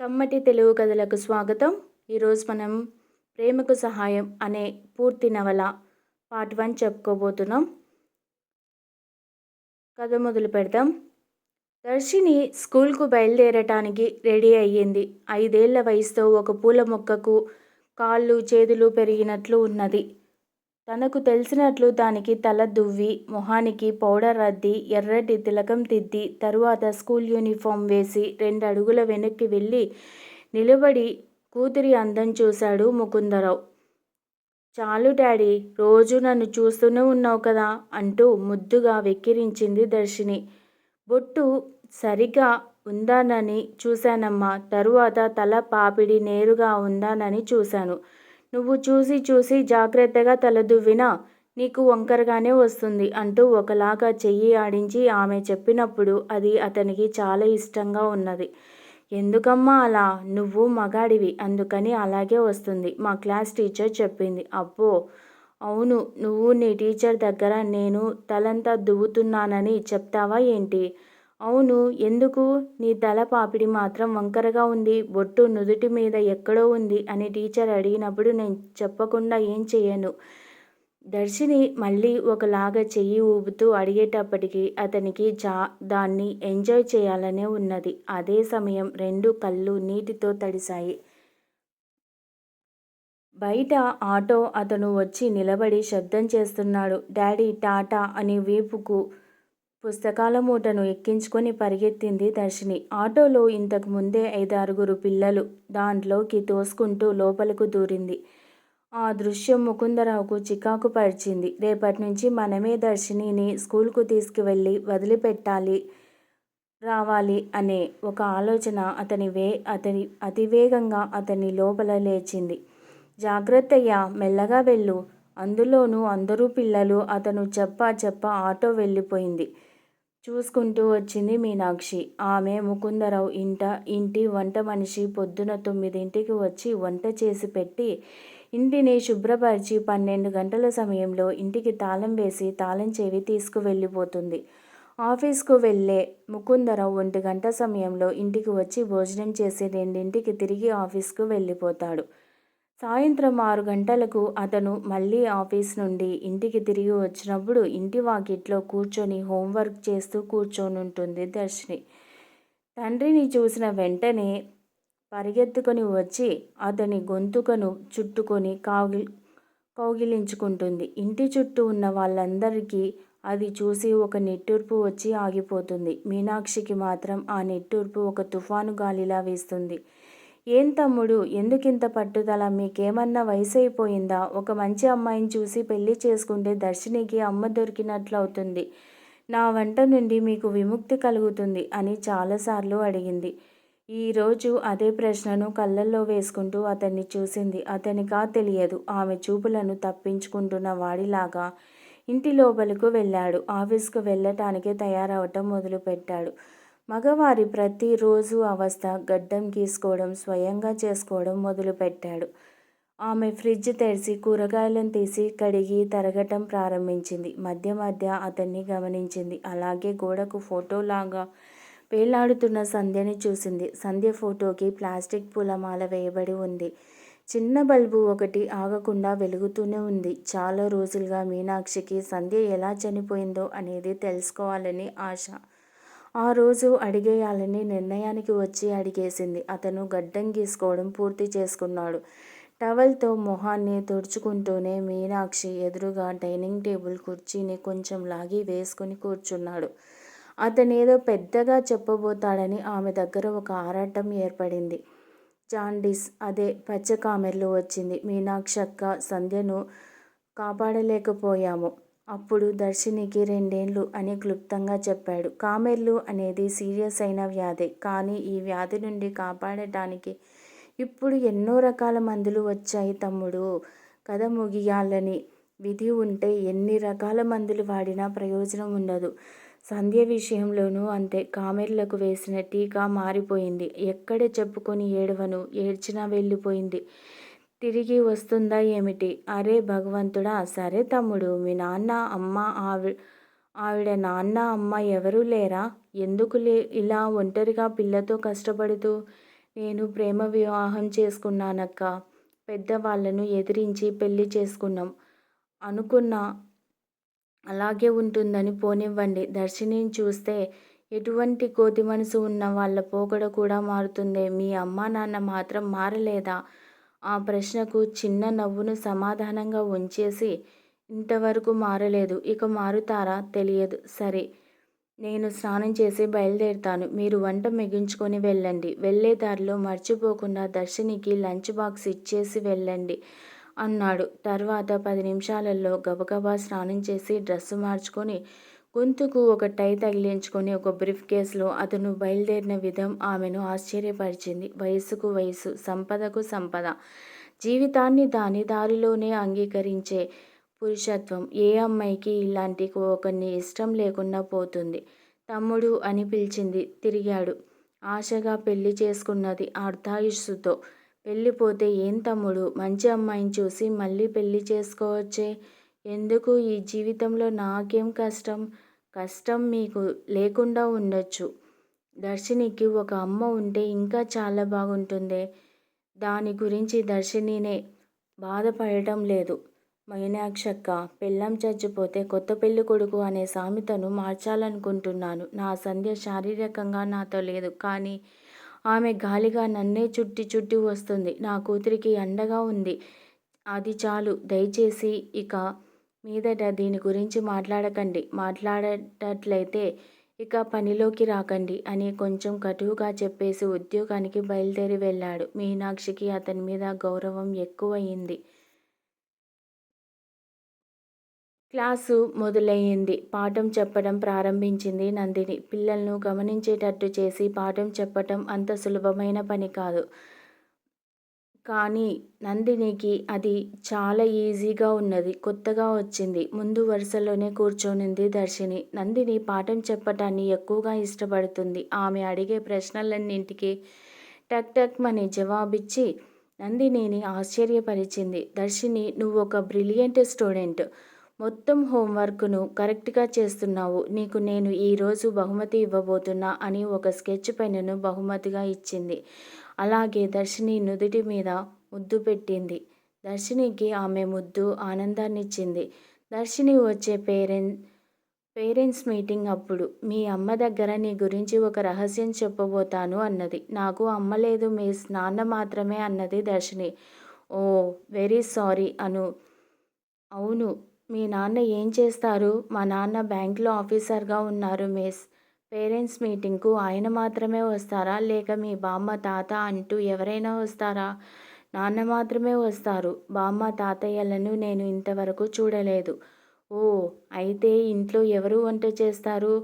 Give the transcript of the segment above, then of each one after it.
కమ్మటి తెలుగు కథలకు స్వాగతం. ఈరోజు మనం ప్రేమకు సహాయం అనే పూర్తి నవల పార్ట్ వన్ చెప్పుకోబోతున్నాం. కథ మొదలు పెడదాం. దర్శిని స్కూల్కు బయలుదేరటానికి రెడీ అయ్యింది. ఐదేళ్ళ వయసుతో ఒక పూల మొక్కకు కాళ్ళు చేతులు పెరిగినట్లు ఉన్నది. తనకు తెలిసినట్లు దానికి తల దువ్వి మొహానికి పౌడర్ అద్ది ఎర్రటి తిలకం తిద్ది తరువాత స్కూల్ యూనిఫామ్ వేసి రెండు అడుగుల వెనక్కి వెళ్ళి నిలబడి కూతురి అందం చూశాడు ముకుందరావు. చాలు డాడీ రోజు నన్ను చూస్తూనే ఉన్నావు కదా అంటూ ముద్దుగా వెక్కిరించింది దర్శిని. బొట్టు సరిగా ఉందానని చూశానమ్మా తరువాత తల పాపిడి నేరుగా ఉందానని చూశాను. నువ్వు చూసి చూసి జాగ్రత్తగా తలదువ్వినా నీకు వంకరగానే వస్తుంది అంటూ ఒకలాగా చెయ్యి ఆడించి ఆమె చెప్పినప్పుడు అది అతనికి చాలా ఇష్టంగా ఉన్నది. ఎందుకమ్మా అలా? నువ్వు మగాడివి. అందుకని అలాగే వస్తుంది. మా క్లాస్ టీచర్ చెప్పింది. అబ్బో! అవును నువ్వు నీ టీచర్ దగ్గర నేను తలంతా దువ్వుతున్నానని చెప్తావా ఏంటి? అవును ఎందుకు? నీ తల పాపిడి మాత్రం వంకరగా ఉంది. బొట్టు నుదుటి మీద ఎక్కడో ఉంది అని టీచర్ అడిగినప్పుడు నేను చెప్పకుండా ఏం చేయను? దర్శిని మళ్ళీ ఒకలాగా చెయ్యి ఊపుతూ అడిగేటప్పటికీ అతనికి జా దాన్ని ఎంజాయ్ చేయాలనే ఉన్నది. అదే సమయం రెండు కళ్ళు నీటితో తడిశాయి. బయట ఆటో అతను వచ్చి నిలబడి శబ్దం చేస్తున్నాడు. డాడీ టాటా అని వీపుకు పుస్తకాల మూటను ఎక్కించుకొని పరిగెత్తింది దర్శిని. ఆటోలో ఇంతకు ముందే ఐదారుగురు పిల్లలు దాంట్లోకి తోసుకుంటూ లోపలకు దూరింది. ఆ దృశ్యం ముకుందరావుకు చికాకు పరిచింది. రేపటి నుంచి మనమే దర్శినిని స్కూల్కు తీసుకువెళ్ళి వదిలిపెట్టాలి రావాలి అనే ఒక ఆలోచన అతని వే అతని అతివేగంగా అతని లోపల లేచింది. జాగ్రత్తయ్య మెల్లగా వెళ్ళు. అందులోనూ అందరూ పిల్లలు అతను చెప్ప చెప్ప ఆటో వెళ్ళిపోయింది. చూసుకుంటూ వచ్చింది మీనాక్షి. ఆమె ముకుందరావు ఇంట ఇంటి వంట మనిషి పొద్దున తొమ్మిదింటికి వచ్చి వంట చేసి పెట్టి ఇంటిని శుభ్రపరిచి పన్నెండు గంటల సమయంలో ఇంటికి తాళం వేసి తాళం చెవి తీసుకువెళ్ళిపోతుంది. ఆఫీస్కు వెళ్ళే ముకుందరావు ఒంటి గంట సమయంలో ఇంటికి వచ్చి భోజనం చేసి రెండింటికి తిరిగి ఆఫీస్కు వెళ్ళిపోతాడు. సాయంత్రం ఆరు గంటలకు అతను మళ్ళీ ఆఫీస్ నుండి ఇంటికి తిరిగి వచ్చినప్పుడు ఇంటి వాకిట్లో కూర్చొని హోంవర్క్ చేస్తూ కూర్చొని ఉంటుంది దర్శిని. తండ్రిని చూసిన వెంటనే పరిగెత్తుకొని వచ్చి అతని గొంతుకను చుట్టుకొని కాగి కౌగిలించుకుంటుంది. ఇంటి చుట్టూ ఉన్న వాళ్ళందరికీ అది చూసి ఒక నిట్టూర్పు వచ్చి ఆగిపోతుంది. మీనాక్షికి మాత్రం ఆ నిట్టూర్పు ఒక తుఫాను గాలిలా వేస్తుంది. ఏం తమ్ముడు? ఎందుకింత పట్టుదల? మీకేమన్నా వయసు అయిపోయిందా ఒక మంచి అమ్మాయిని చూసి పెళ్ళి చేసుకుంటే దర్శినికి అమ్మ దొరికినట్లు అవుతుంది నా వంట నుండి మీకు విముక్తి కలుగుతుంది అని చాలాసార్లు అడిగింది. ఈరోజు అదే ప్రశ్నను కళ్ళల్లో వేసుకుంటూ అతన్ని చూసింది. అతనికా తెలియదు. ఆమె చూపులను తప్పించుకుంటున్న వాడిలాగా ఇంటి లోపలకు వెళ్ళాడు. ఆఫీస్కు వెళ్ళటానికి తయారవటం మొదలుపెట్టాడు. మగవారి ప్రతిరోజు అవస్థ గడ్డం గీసుకోవడం స్వయంగా చేసుకోవడం మొదలుపెట్టాడు. ఆమె ఫ్రిడ్జ్ తెరిచి కూరగాయలను తీసి కడిగి తరగటం ప్రారంభించింది. మధ్య మధ్య అతన్ని గమనించింది. అలాగే గోడకు ఫోటోలాగా వేలాడుతున్న సంధ్యని చూసింది. సంధ్య ఫోటోకి ప్లాస్టిక్ పూలమాల వేయబడి ఉంది. చిన్న బల్బు ఒకటి ఆగకుండా వెలుగుతూనే ఉంది. చాలా రోజులుగా మీనాక్షికి సంధ్య ఎలా చనిపోయిందో అనేది తెలుసుకోవాలని ఆశ. ఆ రోజు అడిగేయాలని నిర్ణయానికి వచ్చి అడిగేసింది. అతను గడ్డం గీసుకోవడం పూర్తి చేసుకున్నాడు. టవల్తో మొహాన్ని తుడుచుకుంటూనే మీనాక్షి ఎదురుగా డైనింగ్ టేబుల్ కుర్చీని కొంచెం లాగి వేసుకుని కూర్చున్నాడు. అతనేదో పెద్దగా చెప్పబోతాడని ఆమె దగ్గర ఒక ఆరాటం ఏర్పడింది. జాండీస్ అదే పచ్చకామెర్లు వచ్చింది. మీనాక్షక్క సంధ్యను కాపాడలేకపోయాము. అప్పుడు దర్శినికి రెండేండ్లు అని క్లుప్తంగా చెప్పాడు. కామెర్లు అనేది సీరియస్ అయిన వ్యాధి. కానీ ఈ వ్యాధి నుండి కాపాడటానికి ఇప్పుడు ఎన్నో రకాల మందులు వచ్చాయి తమ్ముడు కథ ముగియాలని విధి ఉంటే ఎన్ని రకాల మందులు వాడినా ప్రయోజనం ఉండదు. సంధ్య విషయంలోనూ అంతే. కామెర్లకు వేసిన టీకా మారిపోయింది. ఎక్కడ చెప్పుకొని ఏడవను. ఏడ్చినా వెళ్ళిపోయింది. తిరిగి వస్తుందా ఏమిటి? అరే భగవంతుడా! సరే తమ్ముడు మీ నాన్న, అమ్మ ఆవి ఆవిడ నాన్న, అమ్మ ఎవరూ లేరా? ఎందుకు లే ఇలా ఒంటరిగా పిల్లతో కష్టపడుతూ? నేను ప్రేమ వివాహం చేసుకున్నానక్క పెద్దవాళ్ళను ఎదిరించి పెళ్ళి చేసుకున్నాం అనుకున్న అలాగే ఉంటుందని పోనివ్వండి దర్శిని చూస్తే ఎటువంటి కోతి మనసు ఉన్న వాళ్ళ పోకడ కూడా మారుతుంది మీ అమ్మా నాన్న మాత్రం మారలేదా ఆ ప్రశ్నకు చిన్న నవ్వును సమాధానంగా ఉంచేసి ఇంతవరకు మారలేదు. ఇక మారుతారా? తెలియదు. సరే నేను స్నానం చేసి బయలుదేరుతాను. మీరు వంట మిగించుకొని వెళ్ళండి. వెళ్ళే దారిలో మర్చిపోకుండా దర్శనికి లంచ్ బాక్స్ ఇచ్చేసి వెళ్ళండి అన్నాడు. తర్వాత పది నిమిషాలలో గబగబా స్నానం చేసి డ్రెస్సు మార్చుకొని గొంతుకు ఒక టై తగిలించుకొని ఒక బ్రీఫ్ కేసులో అతను బయలుదేరిన విధం ఆమెను ఆశ్చర్యపరిచింది. వయసుకు వయసు సంపదకు సంపద జీవితాన్ని దాని దారిలోనే అంగీకరించే పురుషత్వం ఏ అమ్మాయికి ఇలాంటి ఒకరిని ఇష్టం లేకుండా పోతుంది. తమ్ముడు అని పిలిచింది తిరిగాడు. ఆశగా పెళ్ళి చేసుకున్నది అర్ధాయుస్సుతో. వెళ్ళిపోతే ఏం తమ్ముడు? మంచి అమ్మాయిని చూసి మళ్ళీ పెళ్ళి చేసుకోవచ్చే? ఎందుకు? ఈ జీవితంలో నాకేం కష్టం? కష్టం మీకు లేకుండా ఉండొచ్చు. దర్శినికి ఒక అమ్మ ఉంటే ఇంకా చాలా బాగుంటుంది. దాని గురించి దర్శినినే బాధపడటం లేదు. మైనాక్షక్క పెళ్ళం చచ్చిపోతే కొత్త పెళ్ళి కొడుకు అనే సామెతను మార్చాలనుకుంటున్నాను. నా సంధ్య శారీరకంగా నాతో లేదు కానీ ఆమె గాలిగా నన్నే చుట్టి చుట్టి వస్తుంది. నా కూతురికి అండగా ఉంది. అది చాలు. దయచేసి ఇక మీదట దీని గురించి మాట్లాడకండి. మాట్లాడేటట్లయితే ఇక పనిలోకి రాకండి అని కొంచెం కటువుగా చెప్పేసి ఉద్యోగానికి బయలుదేరి వెళ్ళాడు. మీనాక్షికి అతని మీద గౌరవం ఎక్కువయింది. క్లాసు మొదలయ్యింది. పాఠం చెప్పడం ప్రారంభించింది నందిని. పిల్లలను గమనించేటట్టు చేసి పాఠం చెప్పటం అంత సులభమైన పని కాదు. కానీ నందినికి అది చాలా ఈజీగా ఉన్నది. కొత్తగా వచ్చింది. ముందు వరుసలోనే కూర్చొనింది దర్శిని. నందిని పాఠం చెప్పటాన్ని ఎక్కువగా ఇష్టపడుతుంది. ఆమె అడిగే ప్రశ్నలన్నింటికి టక్ టక్ మని జవాబిచ్చి నందినిని ఆశ్చర్యపరిచింది. దర్శిని నువ్వు ఒక బ్రిలియంట్ స్టూడెంట్. మొత్తం హోంవర్క్ను కరెక్ట్గా చేస్తున్నావు. నీకు నేను ఈరోజు బహుమతి ఇవ్వబోతున్నా అని ఒక స్కెచ్ పెన్నును బహుమతిగా ఇచ్చింది. అలాగే దర్శిని నుదుటి మీద ముద్దు పెట్టింది. దర్శినికి ఆమె ముద్దు ఆనందాన్నిచ్చింది. దర్శిని వచ్చే పేరెంట్ పేరెంట్స్ మీటింగ్ అప్పుడు మీ అమ్మ దగ్గర నీ గురించి ఒక రహస్యం చెప్పబోతాను అన్నది. నాకు అమ్మ లేదు మీ నాన్న మాత్రమే అన్నది దర్శిని. Oh very sorry Anu. అవును మీ నాన్న ఏం చేస్తారు? మా నాన్న బ్యాంక్లో ఆఫీసర్గా ఉన్నారు మిస్. పేరెంట్స్ మీటింగ్కు ఆయన మాత్రమే వస్తారా? లేక మీ బామ్మ తాత అంటూ ఎవరైనా వస్తారా? నాన్న మాత్రమే వస్తారు. బామ్మ తాతయ్యలను నేను ఇంతవరకు చూడలేదు. ఓ అయితే ఇంట్లో ఎవరు వంట చేస్తారు?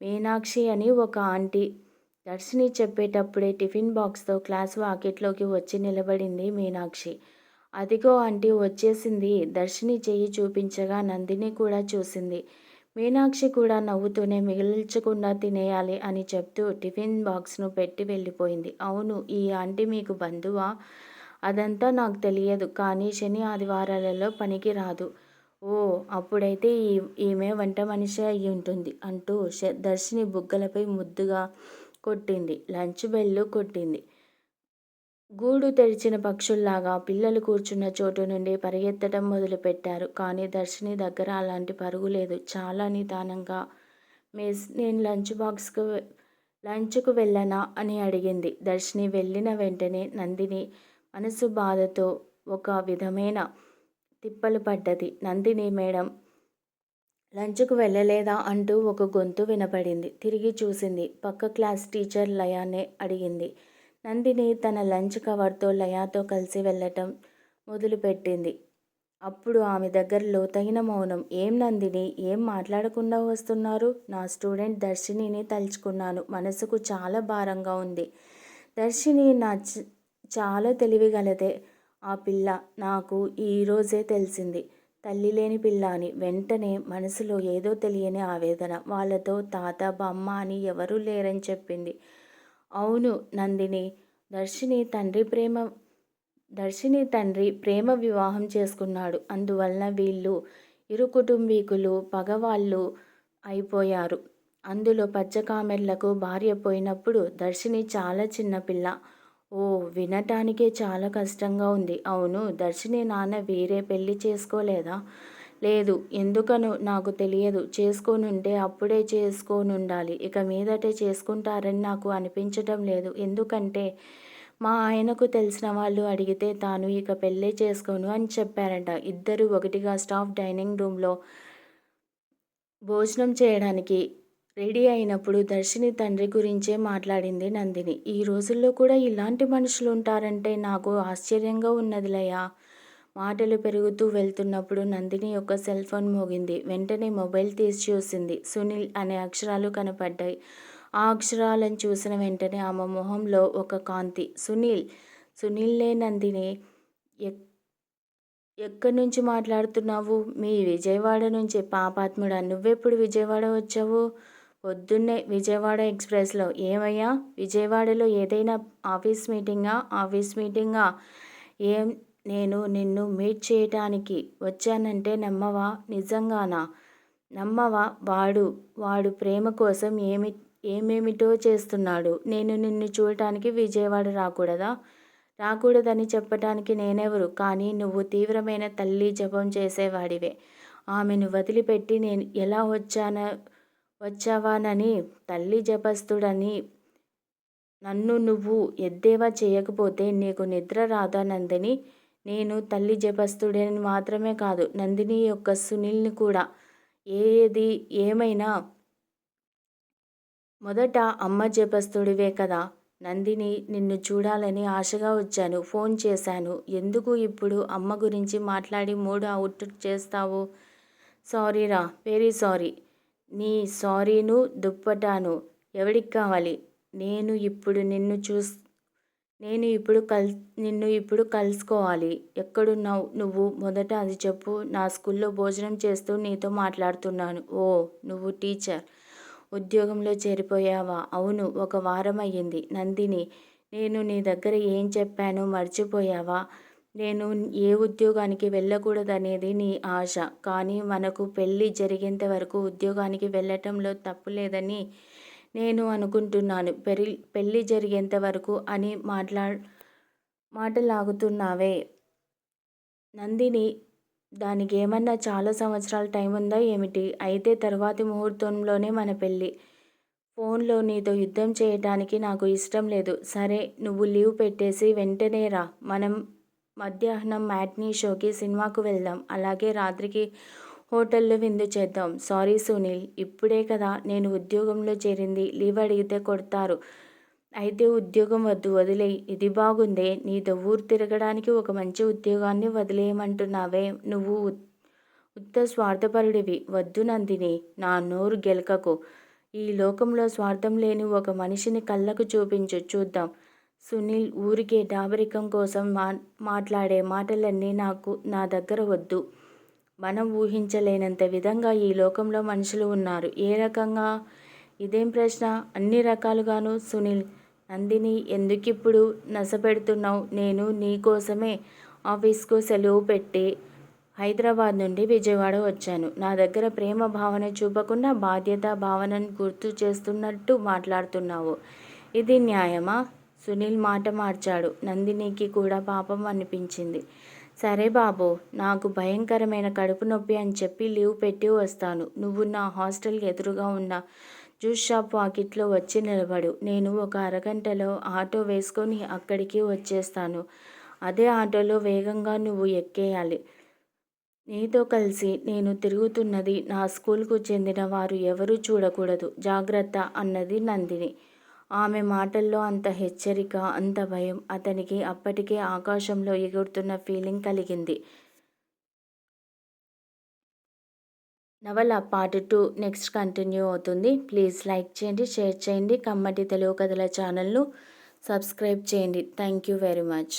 మీనాక్షి అని ఒక ఆంటీ. దర్శిని చెప్పేటప్పుడే టిఫిన్ బాక్స్తో క్లాస్ వాకిట్లోకి వచ్చి నిలబడింది మీనాక్షి. అదిగో ఆంటీ వచ్చేసింది. దర్శిని చెయ్యి చూపించగా నందిని కూడా చూసింది. మీనాక్షి కూడా నవ్వుతూనే మిగిల్చకుండా తినేయాలి అని చెప్తూ టిఫిన్ బాక్స్ను పెట్టి వెళ్ళిపోయింది. అవును ఈ ఆంటీ మీకు బంధువా? అదంతా నాకు తెలియదు కానీ శని ఆదివారాలలో పనికి రాదు. ఓ అప్పుడైతే ఈ ఈమె వంట మనిషి అయి ఉంటుంది అంటూ దర్శిని బుగ్గలపై ముద్దుగా కొట్టింది. లంచ్ బెల్లు కొట్టింది. గూడు తెరిచిన పక్షుల్లాగా పిల్లలు కూర్చున్న చోటు నుండి పరిగెత్తడం మొదలుపెట్టారు. కానీ దర్శిని దగ్గర అలాంటి పరుగు లేదు. చాలా నిదానంగా మిస్ నేను లంచ్ బాక్స్కు లంచ్కు వెళ్ళనా? అని అడిగింది. దర్శిని వెళ్ళిన వెంటనే నందిని మనసు బాధతో ఒక విధమైన తిప్పలు పడ్డది. నందిని మేడం లంచ్కు వెళ్ళలేదా? అంటూ ఒక గొంతు వినపడింది. తిరిగి చూసింది. పక్క క్లాస్ టీచర్ లయానే అడిగింది. నందిని తన లంచ్ కవర్తో లయాతో కలిసి వెళ్ళటం మొదలుపెట్టింది. అప్పుడు ఆమె దగ్గర లోతైన మౌనం ఏం నందిని ఏం మాట్లాడకుండా వస్తున్నారు? నా స్టూడెంట్ దర్శినిని తలుచుకున్నాను. మనసుకు చాలా భారంగా ఉంది. దర్శిని నా చాలా తెలివిగలదే. ఆ పిల్ల నాకు ఈరోజే తెలిసింది. తల్లి లేని పిల్ల అని వెంటనే మనసులో ఏదో తెలియని ఆవేదన. వాళ్ళతో తాత బామ్మ అని ఎవరూ లేరని చెప్పింది. అవును నందిని. దర్శిని తండ్రి ప్రేమ దర్శిని తండ్రి ప్రేమ వివాహం చేసుకున్నాడు. అందువలన వీళ్ళు ఇరు కుటుంబీకులు పగవాళ్ళు అయిపోయారు. అందులో పచ్చకామెర్లకు భార్య పోయినప్పుడు దర్శిని చాలా చిన్నపిల్ల ఓ వినటానికే చాలా కష్టంగా ఉంది. అవును దర్శిని నాన్న వేరే పెళ్ళి చేసుకోలేదా? లేదు ఎందుకనో నాకు తెలియదు. చేసుకోనుంటే అప్పుడే చేసుకోనుండాలి. ఇక మీదటే చేసుకుంటారని నాకు అనిపించటం లేదు. ఎందుకంటే మా ఆయనకు తెలిసిన వాళ్ళు అడిగితే తాను ఇక పెళ్ళే చేసుకోను అని చెప్పారంట. ఇద్దరు ఒకటిగా స్టాఫ్ డైనింగ్ రూమ్లో భోజనం చేయడానికి రెడీ అయినప్పుడు దర్శిని తండ్రి గురించే మాట్లాడింది నందిని. ఈ రోజుల్లో కూడా ఇలాంటి మనుషులు ఉంటారంటే నాకు ఆశ్చర్యంగా ఉన్నదిలయ్యా. మాటలు పెరుగుతూ వెళ్తున్నప్పుడు నందిని యొక్క సెల్ ఫోన్ మోగింది. వెంటనే మొబైల్ తీసి చూసింది. సునీల్ అనే అక్షరాలు కనపడ్డాయి. ఆ అక్షరాలను చూసిన వెంటనే ఆమె మొహంలో ఒక కాంతి. సునీల్ సునీల్లే నందిని ఎక్ ఎక్కడి నుంచి మాట్లాడుతున్నావు? మీ విజయవాడ నుంచి పాపాత్ముడా. నువ్వెప్పుడు విజయవాడ వచ్చావు? పొద్దున్నే విజయవాడ ఎక్స్ప్రెస్లో. ఏమయ్యా? విజయవాడలో ఏదైనా ఆఫీస్ మీటింగా? ఆఫీస్ మీటింగా? ఏం నేను నిన్ను మీట్ చేయటానికి వచ్చానంటే నమ్మవా? నిజంగానా? నమ్మవా? వాడు వాడు ప్రేమ కోసం ఏమి ఏమేమిటో చేస్తున్నాడు. నేను నిన్ను చూడటానికి విజయవాడ రాకూడదా? రాకూడదని చెప్పటానికి నేనెవరు? కానీ నువ్వు తీవ్రమైన తల్లి జపం చేసేవాడివే. ఆమెను వదిలిపెట్టి నేను ఎలా వచ్చాన వచ్చావానని తల్లి జపస్తుడని నన్ను నువ్వు ఎద్దేవా చేయకపోతే నీకు నిద్ర రాదా నందిని? నేను తల్లి జపస్తుడని మాత్రమే కాదు నందిని యొక్క సునీల్ని కూడా. ఏది ఏమైనా మొదట అమ్మ జపస్తుడివే కదా. నందిని నిన్ను చూడాలని ఆశగా వచ్చాను ఫోన్ చేశాను. ఎందుకు ఇప్పుడు అమ్మ గురించి మాట్లాడి మూడు అవుట్ చేస్తావు? సారీరా వెరీ సారీ. నీ సారీను దుప్పటాను. ఎవడికి కావాలి? నేను ఇప్పుడు నిన్ను చూస్ నేను ఇప్పుడు కల్ నిన్ను ఇప్పుడు కలుసుకోవాలి. ఎక్కడున్నావు? నువ్వు మొదట అది చెప్పు. నా స్కూల్లో భోజనం చేస్తూ నీతో మాట్లాడుతున్నాను. ఓ నువ్వు టీచర్. ఉద్యోగంలో చేరిపోయావా? అవును ఒక వారం అయ్యింది. నందిని నేను నీ దగ్గర ఏం చెప్పాను మర్చిపోయావా? నేను ఏ ఉద్యోగానికి వెళ్ళకూడదనేది నీ ఆశ. కానీ మనకు పెళ్ళి జరిగేంత వరకు ఉద్యోగానికి వెళ్ళటంలో తప్పు లేదని నేను అనుకుంటున్నాను. పెరి పెళ్ళి జరిగేంత వరకు అని మాట్లా మాటలాగుతున్నావే. నందిని దానికి ఏమన్నా చాలా సంవత్సరాల టైం ఉందా ఏమిటి? అయితే తర్వాతి ముహూర్తంలోనే మన పెళ్ళి. ఫోన్లో నీతో యుద్ధం చేయటానికి నాకు ఇష్టం లేదు. సరే నువ్వు లీవ్ పెట్టేసి వెంటనే రా. మనం మధ్యాహ్నం మ్యాట్నీ షోకి సినిమాకు వెళ్దాం. అలాగే రాత్రికి హోటల్లో విందు చేద్దాం. సారీ సునీల్ ఇప్పుడే కదా నేను ఉద్యోగంలో చేరింది. లీవ్ అడిగితే కొడతారు. అయితే ఉద్యోగం వద్దు వదిలేయి. ఇది బాగుందే. నీతో ఊరు తిరగడానికి ఒక మంచి ఉద్యోగాన్ని వదిలేయమంటున్నావే. నువ్వు ఉత్త స్వార్థపరుడివి. వద్దు నందిని నా నోరు గెలకకు. ఈ లోకంలో స్వార్థం లేని ఒక మనిషిని కళ్ళకు చూపించు చూద్దాం. సునీల్ ఊరికే డాబరికం కోసం మా మాట్లాడే మాటలన్నీ నాకు నా దగ్గర వద్దు. మనం ఊహించలేనంత విధంగా ఈ లోకంలో మనుషులు ఉన్నారు. ఏ రకంగా? ఇదేం ప్రశ్న? అన్ని రకాలుగాను సునీల్ నందిని ఎందుకిప్పుడు నసపెడుతున్నావు? నేను నీ కోసమే ఆఫీస్కు సెలవు పెట్టి హైదరాబాద్ నుండి విజయవాడ వచ్చాను. నా దగ్గర ప్రేమ భావన చూపకుండా బాధ్యత భావనను గుర్తు చేస్తున్నట్టు మాట్లాడుతున్నావు. ఇది న్యాయమా? సునీల్ మాట మార్చాడు. నందినికి కూడా పాపం అనిపించింది. సరే బాబు నాకు భయంకరమైన కడుపు నొప్పి అని చెప్పి లీవ్ పెట్టి వస్తాను. నువ్వు నా హాస్టల్ ఎదురుగా ఉన్న జ్యూస్ షాప్ వాకిట్లో వచ్చి నిలబడు. నేను ఒక అరగంటలో ఆటో వేసుకొని అక్కడికి వచ్చేస్తాను. అదే ఆటోలో వేగంగా నువ్వు ఎక్కేయాలి. నీతో కలిసి నేను తిరుగుతున్నది నా స్కూల్కు చెందిన వారు ఎవరూ చూడకూడదు. జాగ్రత్త అన్నది నందిని. ఆమె మాటల్లో అంత హెచ్చరిక అంత భయం అతనికి అప్పటికే ఆకాశంలో ఎగురుతున్న ఫీలింగ్ కలిగింది. నవల పార్ట్ టూ నెక్స్ట్ కంటిన్యూ అవుతుంది. ప్లీజ్ లైక్ చేయండి షేర్ చేయండి కమ్మటి తెలుగు కథల ఛానల్ను సబ్స్క్రైబ్ చేయండి. Thank you very much.